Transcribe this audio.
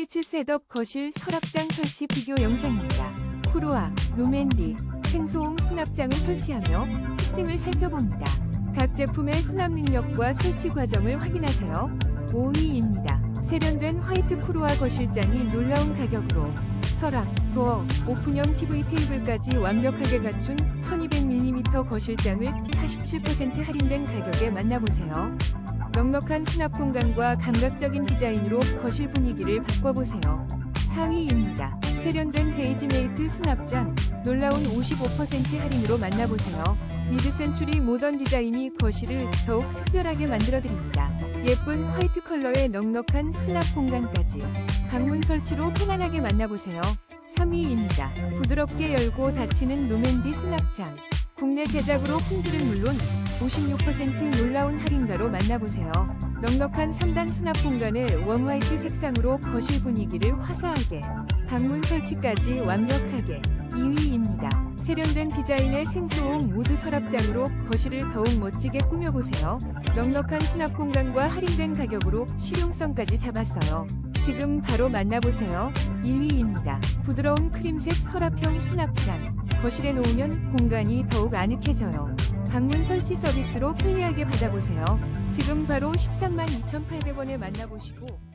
스플리츠 셋업 거실 서랍장 설치 비교 영상입니다. 쿠로아, 루멘디, 생소홍 수납장을 설치하며 특징을 살펴봅니다. 각 제품의 수납 능력과 설치 과정을 확인하세요. 5위입니다. 세련된 화이트 쿠로아 거실장이 놀라운 가격으로 서랍, 도어, 오픈형 TV 테이블까지 완벽하게 갖춘 1200mm 거실장을 47% 할인된 가격에 만나보세요. 넉넉한 수납 공간과 감각적인 디자인으로 거실 분위기를 바꿔보세요. 4위입니다. 세련된 베이지메이트 수납장, 놀라운 55% 할인으로 만나보세요. 미드센추리 모던 디자인이 거실을 더욱 특별하게 만들어드립니다. 예쁜 화이트 컬러의 넉넉한 수납 공간까지 방문 설치로 편안하게 만나보세요. 3위입니다. 부드럽게 열고 닫히는 루멘디 수납장. 국내 제작으로 품질은 물론 56% 놀라운 할인가로 만나보세요. 넉넉한 3단 수납 공간을 원 화이트 색상으로 거실 분위기를 화사하게, 방문 설치까지 완벽하게 2위입니다. 세련된 디자인의 생소홍 우드 서랍장으로 거실을 더욱 멋지게 꾸며보세요. 넉넉한 수납 공간과 할인된 가격으로 실용성까지 잡았어요. 지금 바로 만나보세요. 1위입니다. 부드러운 크림색 서랍형 수납장. 거실에 놓으면 공간이 더욱 아늑해져요. 방문 설치 서비스로 편리하게 받아보세요. 지금 바로 13만 2,800원에 만나보시고